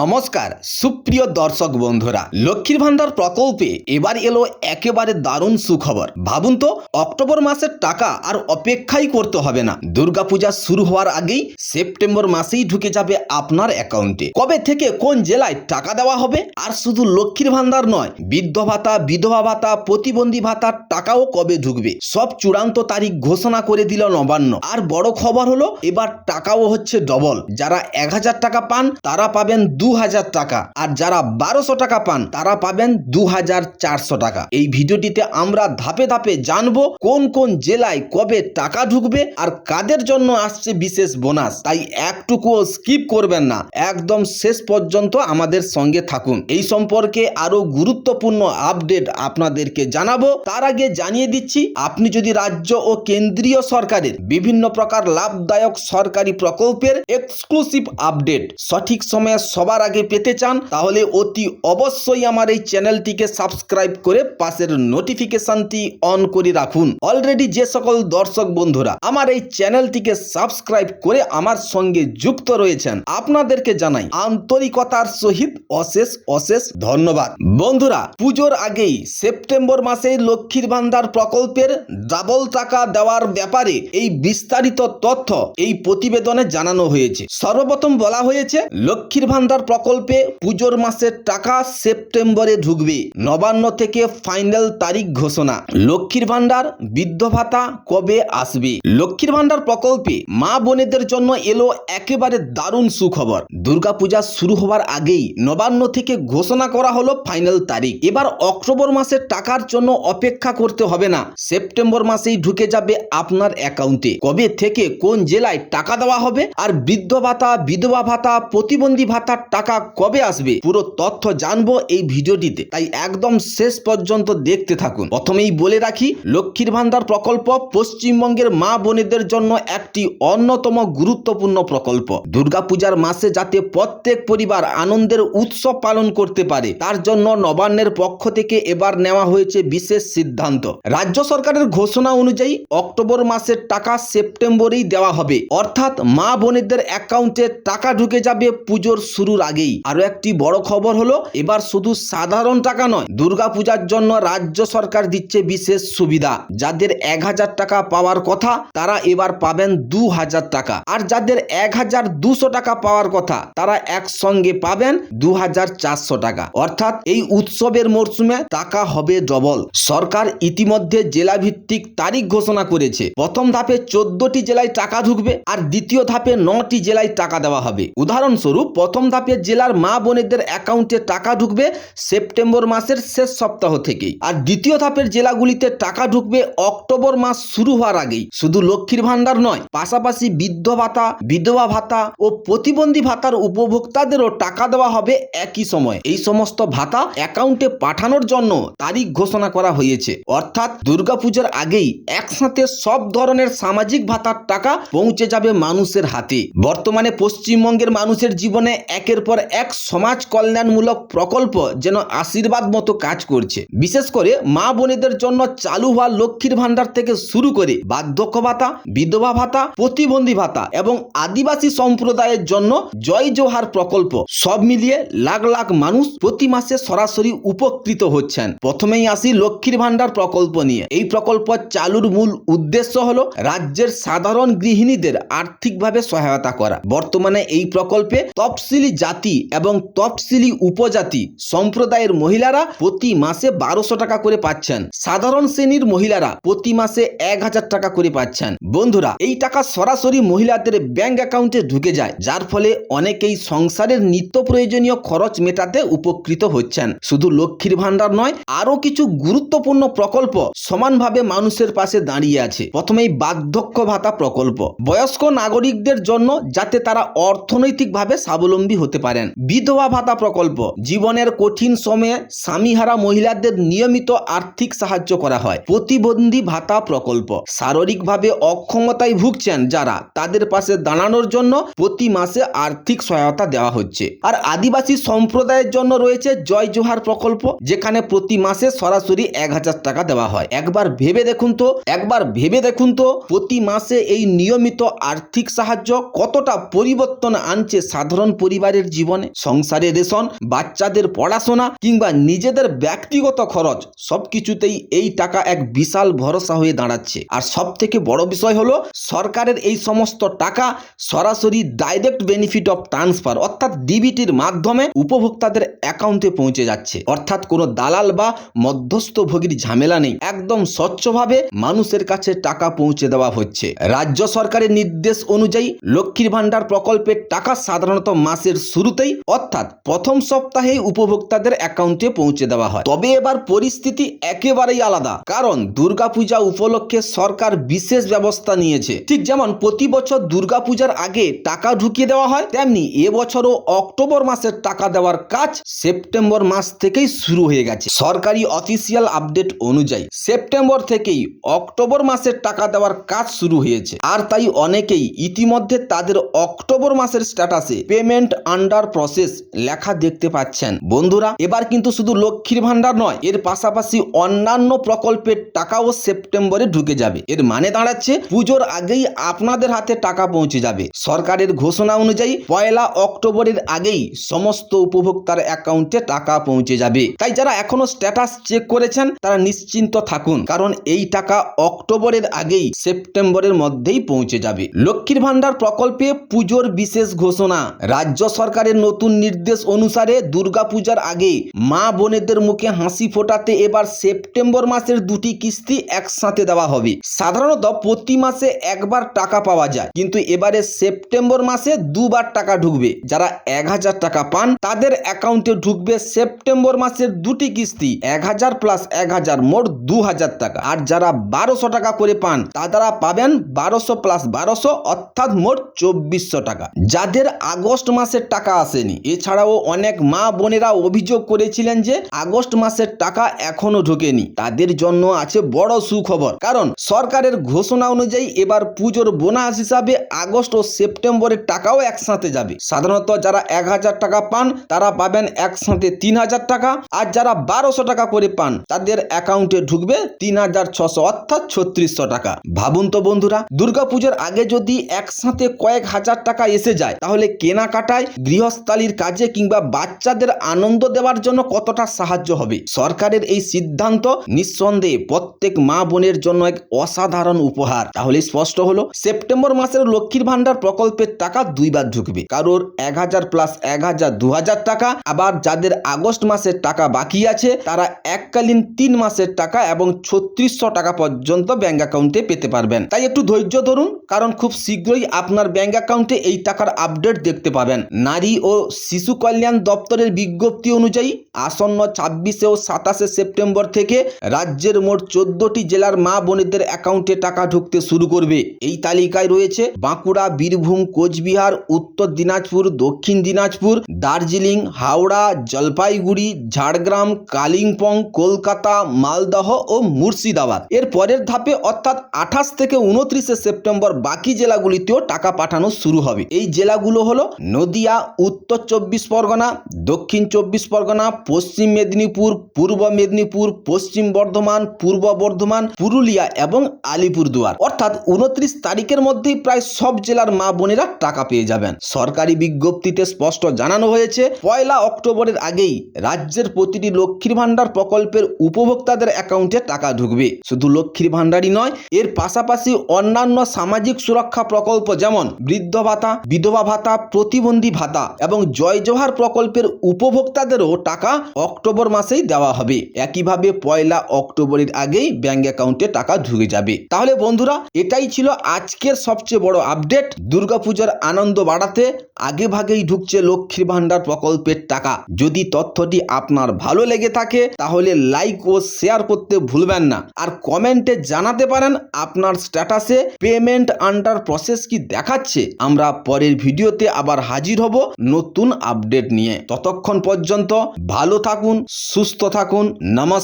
নমস্কার, সুপ্রিয় দর্শক বন্ধুরা। লক্ষ্মীর ভান্ডার প্রকল্পে এবার এলো একেবারে দারুণ সুখবর। ভাবুন তো, অক্টোবর মাসের টাকা আর অপেক্ষাই করতে হবে না। দুর্গাপূজা শুরু হওয়ার আগেই সেপ্টেম্বর মাসেই ঢুকে যাবে আপনার অ্যাকাউন্টে। কবে থেকে কোন জেলায় টাকা দেওয়া হবে? আর শুধু লক্ষ্মীর ভান্ডার নয় বৃদ্ধ ভাতা, বিধবা ভাতা, প্রতিবন্ধী ভাতার টাকাও কবে ঢুকবে? সব চূড়ান্ত তারিখ ঘোষণা করে দিল নবান্ন। আর বড় খবর হলো, এবার টাকাও হচ্ছে ডবল যারা এক হাজার টাকা পান, তারা পাবেন দু হাজার টাকা। আর যারা বারোশো টাকা পান, তারা পাবেন দু হাজার চারশো টাকা। এই ভিডিওটিতে আমরা ধাপে ধাপে জানব কোন কোন জেলায় কবে টাকা ঢুকবে আর কাদের জন্য আসছে বিশেষ বোনাস। তাই একটুকুও স্কিপ করবেন না। একদম শেষ পর্যন্ত আমাদের সঙ্গে থাকুন। এই সম্পর্কে আরও গুরুত্বপূর্ণ আপডেট আপনাদেরকে জানাব। তার আগে জানিয়ে দিচ্ছি, আপনি যদি রাজ্য ও কেন্দ্রীয় সরকারের বিভিন্ন প্রকার লাভদায়ক সরকারি প্রকল্পের এক্সক্লুসিভ আপডেট সঠিক সময়ে সবার আগে পেতে চান, তাহলে অতি অবশ্যই আমার এই চ্যানেলটিকে সাবস্ক্রাইব করে পাশের নোটিফিকেশনটি অন করে রাখুন। অলরেডি যে সকল দর্শক বন্ধুরা আমার এই চ্যানেলটিকে সাবস্ক্রাইব করে আমার সঙ্গে যুক্ত রয়েছেন, আপনাদেরকে জানাই আন্তরিকতার সহিত অশেষ অশেষ ধন্যবাদ। বন্ধুরা, পুজোর আগেই সেপ্টেম্বর মাসে লক্ষ্মীর ভান্ডার প্রকল্পের ডাবল টাকা দেওয়ার ব্যাপারে এই বিস্তারিত তথ্য এই প্রতিবেদনে জানানো হয়েছে। সর্বপ্রথম বলা হয়েছে, লক্ষ্মীর ভান্ডার প্রকল্পে পুজোর মাসের টাকা সেপ্টেম্বরে ঢুকবে। নবান্ন থেকে ফাইনাল তারিখ ঘোষণা। লক্ষ্মীর ভান্ডার বৃদ্ধ ভাতা কবে আসবে? লক্ষ্মীর ভান্ডার প্রকল্পে মা বোনেদের জন্য এলো একেবারে দারুণ সুখবর। দুর্গাপূজা শুরু হওয়ার আগেই নবান্ন থেকে ঘোষণা করা হলো ফাইনাল তারিখ। এবার অক্টোবর মাসের টাকার জন্য অপেক্ষা করতে হবে না। সেপ্টেম্বর মাসেই ঢুকে যাবে আপনার অ্যাকাউন্টে। কবে থেকে কোন জেলায় টাকা দেওয়া হবে? আর বৃদ্ধ ভাতা, বিধবা ভাতা, প্রতিবন্ধী ভাতার টাকা কবে আসবে? পুরো তথ্য জানব এই ভিডিওটিতে। তাই একদম শেষ পর্যন্ত দেখতে থাকুন। প্রথমেই বলে রাখি, লক্ষ্মীর ভান্ডার প্রকল্প পশ্চিমবঙ্গের মা বোনেদের জন্য একটি অন্যতম গুরুত্বপূর্ণ প্রকল্প। দুর্গাপূজার মাসে যাতে প্রত্যেক পরিবার আনন্দের উৎসব পালন করতে পারে, তার জন্য নবান্নের পক্ষ থেকে এবার নেওয়া হয়েছে বিশেষ সিদ্ধান্ত। রাজ্য সরকারের ঘোষণা অনুযায়ী অক্টোবর মাসের টাকা সেপ্টেম্বরেই দেওয়া হবে। অর্থাৎ মা বোনেদের অ্যাকাউন্টে টাকা ঢুকে যাবে পুজোর শুরুর আগেই। আরও একটি বড় খবর হলো, এবার শুধু সাধারণ টাকা নয়, দুর্গাপূজার জন্য রাজ্য সরকার দিচ্ছে বিশেষ সুবিধা। যাদের এক হাজার টাকা পাওয়ার কথা, তারা এবার পাবেন দু হাজার টাকা। আর যাদের এক হাজার দুশো টাকা পাওয়ার কথা, তারা একসঙ্গে পাবেন দু হাজার চারশো টাকা। অর্থাৎ এই উৎসবের মরশুমে টাকা হবে ডবল। সরকার ইতিমধ্যে জেলা ভিত্তিক তারিখ ঘোষণা করেছে। প্রথম ধাপে চোদ্দটি জেলায় টাকা ঢুকবে, আর দ্বিতীয় ধাপে নটি জেলায় টাকা দেওয়া হবে। উদাহরণস্বরূপ, প্রথম ধাপে জেলার মা বোনেদের অ্যাকাউন্টে টাকা ঢুকবে সেপ্টেম্বর মাসের শেষ সপ্তাহ থেকেই। আর দ্বিতীয় ধাপের জেলাগুলিতে টাকা ঢুকবে অক্টোবর মাস শুরু হওয়ার আগেই। শুধু লক্ষ্মীর ভান্ডার নয়, পাশাপাশি বৃদ্ধ ভাতা, বিধবা ভাতা ও প্রতিবন্ধী ভাতার উপভোক্তাদেরও টাকা দেওয়া হবে একই সময়। এই সমস্ত ভাতা অ্যাকাউন্টে পাঠানোর জন্য তারিখ ঘোষণা করা হয়েছে। অর্থাৎ দুর্গাপূজার আগেই একসাথে সব ধরনের সামাজিক ভাতার টাকা পৌঁছে যাবে মানুষের হাতে। বর্তমানে পশ্চিমবঙ্গের মানুষের জীবনে একের পর এক সমাজ কল্যাণমূলক প্রকল্প যেন আশীর্বাদ মতো কাজ করছে। বিশেষ করে মা বোনেদের জন্য চালু হওয়া লক্ষ্মীর ভান্ডার থেকে শুরু করে বার্ধক্য ভাতা, বিধবা ভাতা, প্রতিবন্ধী ভাতা এবং আদিবাসী সম্প্রদায়ের জন্য জয় জোহার প্রকল্প সব মিলিয়ে লাখ লাখ মানুষ প্রতি মাসে সরাসরি উপকৃত হচ্ছেন। প্রথমেই আসি লক্ষ্মীর ভান্ডার প্রকল্প নিয়ে। এই প্রকল্প চালুর মূল উদ্দেশ্য হল রাজ্যের সাধারণ গৃহিণীদের আর্থিকভাবে সহায়তা করা। বর্তমানে এই প্রকল্পে তফসিলি জাতি এবং তফসিলি উপজাতি সম্প্রদায়ের মহিলারা প্রতি মাসে বারোশো টাকা করে পাচ্ছেন। সাধারণ শ্রেণির মহিলারা প্রতি মাসে এক হাজার টাকা করে পাচ্ছেন। বন্ধুরা, এই টাকা সরাসরি মহিলাদের ব্যাংক অ্যাকাউন্টে ঢুকে যায়, যার ফলে অনেকেই সংসারের নিত্য প্রয়োজনীয় খরচ মেটাতে উপকৃত হচ্ছেন। শুধু লক্ষ্মীর ভান্ডার নয় আরও কিছু গুরুত্বপূর্ণ প্রকল্প সমানভাবে মানুষের পাশে দাঁড়িয়ে আছে। প্রথমেই বার্ধক্য ভাতা প্রকল্প। বয়স্ক নাগরিকদের জন্য যাতে তারা অর্থনৈতিকভাবে স্বাবলম্বী হতে পারেন। বিধবা ভাতা প্রকল্প। জীবনের কঠিন সময়ে স্বামীহারা মহিলাদের নিয়মিত আর্থিক সাহায্য করা হয়। প্রতিবন্ধী ভাতা প্রকল্প। শারীরিকভাবে অক্ষমতায় ভুগছেন যারা, তাদের পাশে দাঁড়ানোর জন্য প্রতি মাসে আর্থিক সহায়তা দেওয়া হচ্ছে। আর আদিবাসী সম্প্রদায়ের জন্য রয়েছে জয় জোহার প্রকল্প, যেখানে প্রতি মাসে সরাসরি এক হাজার টাকা দেওয়া হয়। একবার ভেবে দেখুন তো, একবার ভেবে দেখুন তো, প্রতি মাসে এই নিয়মিত আর্থিক সাহায্য কতটা পরিবর্তন আনছে সাধারণ পরিবারের জীবনে, সংসারে রেশন, বাচ্চাদের পড়াশোনা কিংবা নিজেদের ব্যক্তিগত খরচ, সবকিছুতেই এই টাকা এক বিশাল ভরসা হয়ে দাঁড়াচ্ছে। আর সব থেকে বড় বিষয় হলো, সরকারের এই সমস্ত টাকা সরাসরি ডাইরেক্ট বেনিফিট অফ ট্রান্সফার অর্থাৎ ডিবিটির মাধ্যমে উপভোক্তাদের অ্যাকাউন্টে পৌঁছে যাচ্ছে। অর্থাৎ কোনো দালাল বা মধ্যস্থভোগীর ঝামেলা নেই। একদম স্বচ্ছভাবে মানুষের কাছে টাকা পৌঁছে দেওয়া হচ্ছে। রাজ্য সরকারের নির্দেশ অনুযায়ী লক্ষ্মীর ভাণ্ডার প্রকল্পের টাকা সাধারণত মাসের শুরুতেই অর্থাৎ প্রথম সপ্তাহেই উপভোক্তাদের অ্যাকাউন্টে পৌঁছে দেওয়া হয়। তবে এবার পরিস্থিতি একেবারেই আলাদা, কারণ দুর্গাপূজা উপলক্ষে সরকার বিশেষ ব্যবস্থা নিয়েছে। ঠিক যেমন প্রতি বছর দুর্গাপূজার আগে টাকা ঢুকিয়ে দেওয়া হয়, তেমনি এবছরও অক্টোবর মাসের টাকা দেওয়ার কাজ সেপ্টেম্বর মাস থেকেই শুরু হয়ে গেছে। সরকারি অফিসিয়াল আপডেট অনুযায়ী সেপ্টেম্বর থেকেই অক্টোবর মাসের টাকা দেওয়ার কাজ শুরু হয়েছে। আর তাই অনেকেই ইতিমধ্যে তাদের অক্টোবর মাসের স্ট্যাটাসে পেমেন্ট আন্ডার প্রসেস লেখা দেখতে পাচ্ছেন। বন্ধুরা, এবার কিন্তু শুধু লক্ষ্মীর ভান্ডার নয়, এর পাশাপাশি অন্যান্য প্রকল্পের টাকাও সেপ্টেম্বরে ঢুকে যাবে। এর মানে দাঁড়াচ্ছে, পুজোর আগেই আপনাদের হাতে টাকা পৌঁছে যাবে। সরকারের ঘোষণা অনুযায়ী, পয়লা অক্টোবরের আগেই সমস্ত উপভোক্তার অ্যাকাউন্টে টাকা পৌঁছে যাবে। তাই যারা এখনও স্ট্যাটাস চেক করেছেন, তারা নিশ্চিন্ত থাকুন, কারণ এই টাকা অক্টোবরের আগেই সেপ্টেম্বরের মধ্যেই পৌঁছে যাবে। লক্ষ্মীর ভান্ডার প্রকল্পে পুজোর বিশেষ ঘোষণা। রাজ্য সরকারের নতুন নির্দেশ অনুসারে দুর্গাপূজার আগে মা বোনেদের মুখে হাসি ফোটাতে এবার সেপ্টেম্বর মাসের দুটি কিস্তি একসাথে দেওয়া হবে। সাধারণত প্রতি মাসে একবার টাকা পাওয়া যায়, কিন্তু এবারে সেপ্টেম্বর মাসে দুবার টাকা ঢুকবে। যারা এক হাজার টাকা পান, তাদের অ্যাকাউন্টে ঢুকবে সেপ্টেম্বর মাসের দুটি কিস্তি, এক হাজার প্লাস এক হাজার, মোট দু হাজার টাকা। আর যারা বারোশো টাকা করে পান, তারা পাবেন বারোশো প্লাস বারোশো, অর্থাৎ মোট চব্বিশশো টাকা। যাদের আগস্ট মাসের টাকা আসেনি। এছাড়াও অনেক মা বোনেরা অভিযোগ করেছিলেন যে আগস্ট মাসের টাকা এখনও ঢোকেনি। তাদের জন্য আছে বড় সুখবর। কারণ সরকারের ঘোষণা অনুযায়ী এবার পুজোর বোনাস হিসাবে আগস্ট ও সেপ্টেম্বরের টাকাও একসাথে যাবে। সাধারণত যারা এক হাজার টাকা পান, তারা পাবেন একসাথে তিন হাজার টাকা। আর যারা বারোশো টাকা করে পান, তাদের অ্যাকাউন্টে ঢুকবে তিন হাজার ছশো অর্থাৎ ছত্রিশশো টাকা। ভাবুন তো বন্ধুরা, দুর্গাপুজোর আগে যদি একসাথে কয়েক হাজার টাকা এসে যায়, তাহলে কেনাকাটায় গৃহস্থালির কাজে কিংবা বাচ্চাদের আনন্দ দেওয়ার জন্য কতটা সাহায্য হবে? সরকারের এই সিদ্ধান্ত নিঃসন্দেহে প্রত্যেক মা বোনের জন্য এক অসাধারণ উপহার। তাহলে স্পষ্ট হলো, সেপ্টেম্বর মাসের লক্ষ্মীর ভান্ডার প্রকল্পের টাকা দুইবার ঢুকবে কারোর এক হাজার প্লাস এক হাজার, দু হাজার টাকা, আবার যাদের আগস্ট মাসের টাকা বাকি আছে, তারা এককালীন তিন মাসের টাকা এবং ছত্রিশশো টাকা পর্যন্ত ব্যাংক অ্যাকাউন্টে পেতে পারবেন। তাই একটু ধৈর্য ধরুন, কারণ খুব শীঘ্রই আপনার ব্যাংক অ্যাকাউন্টে এই টাকার আপডেট দেখতে পাবেন। নারী ও শিশু কল্যাণ দপ্তরের বিজ্ঞপ্তি অনুযায়ী আসন্ন ছাব্বিশে ও সাতাশে সেপ্টেম্বর থেকে রাজ্যের মোট চোদ্দটি জেলার মা বোনেদের অ্যাকাউন্টে টাকা ঢুকতে শুরু করবে। এই তালিকায় রয়েছে বাঁকুড়া, বীরভূম, কোচবিহার, উত্তর দিনাজপুর, দক্ষিণ দিনাজপুর, দার্জিলিং, হাওড়া, জলপাইগুড়ি, ঝাড়গ্রাম, কালিম্পং, কলকাতা, মালদহ ও মুর্শিদাবাদ। এর পরের ধাপে অর্থাৎ আঠাশ থেকে উনত্রিশে সেপ্টেম্বর বাকি জেলাগুলিতেও টাকা পাঠানো শুরু হবে। এই জেলাগুলো হলো নদিয়া উত্তর চব্বিশ পরগনা, দক্ষিণ চব্বিশ পরগনা, পশ্চিম মেদিনীপুর, পূর্ব মেদিনীপুর, পশ্চিম বর্ধমান, পূর্ব বর্ধমান, পুরুলিয়া এবং আলিপুরদুয়ার। অর্থাৎ উনত্রিশ তারিখের মধ্যেই প্রায় সব জেলার মা বোনেরা টাকা পেয়ে যাবেন। সরকারি বিজ্ঞপ্তিতে স্পষ্ট জানানো হয়েছে, পয়লা অক্টোবরের আগেই রাজ্যের প্রতিটি লক্ষ্মীর ভাণ্ডার প্রকল্পের উপভোক্তাদের অ্যাকাউন্টে টাকা ঢুকবে। শুধু লক্ষ্মীর ভাণ্ডারই নয়, এর পাশাপাশি অন্যান্য সামাজিক সুরক্ষা প্রকল্প যেমন বৃদ্ধ ভাতা, বিধবা ভাতা, প্রতিবন্ধী ভাতা এবং জয় জোহার প্রকল্পের উপভোক্তাদেরও টাকা অক্টোবর মাসেই দেওয়া হবে। একইভাবে পয়লা অক্টোবরের আগেই ব্যাংক অ্যাকাউন্টে টাকা ঢুকে যাবে। তাহলে বন্ধুরা, এটাই ছিল আজকের সবচেয়ে বড় আপডেট। দুর্গাপূজার আনন্দ বাড়াতে আগে ভাগেই ঢুকছে লক্ষ্মীর ভাণ্ডার প্রকল্পের টাকা। যদি তথ্যটি আপনার ভালো লেগে থাকে, তাহলে লাইক ও শেয়ার করতে ভুলবেন না। আর কমেন্টে জানাতে পারেন আপনার স্ট্যাটাসে পেমেন্ট আন্ডার প্রসেস কি দেখাচ্ছে। আমরা পরের ভিডিওতে আবার হাজির হব। নতুন আপডেট নিয়ে। ততক্ষণ পর্যন্ত ভালো থাকুন সুস্থ থাকুন নমস্কার।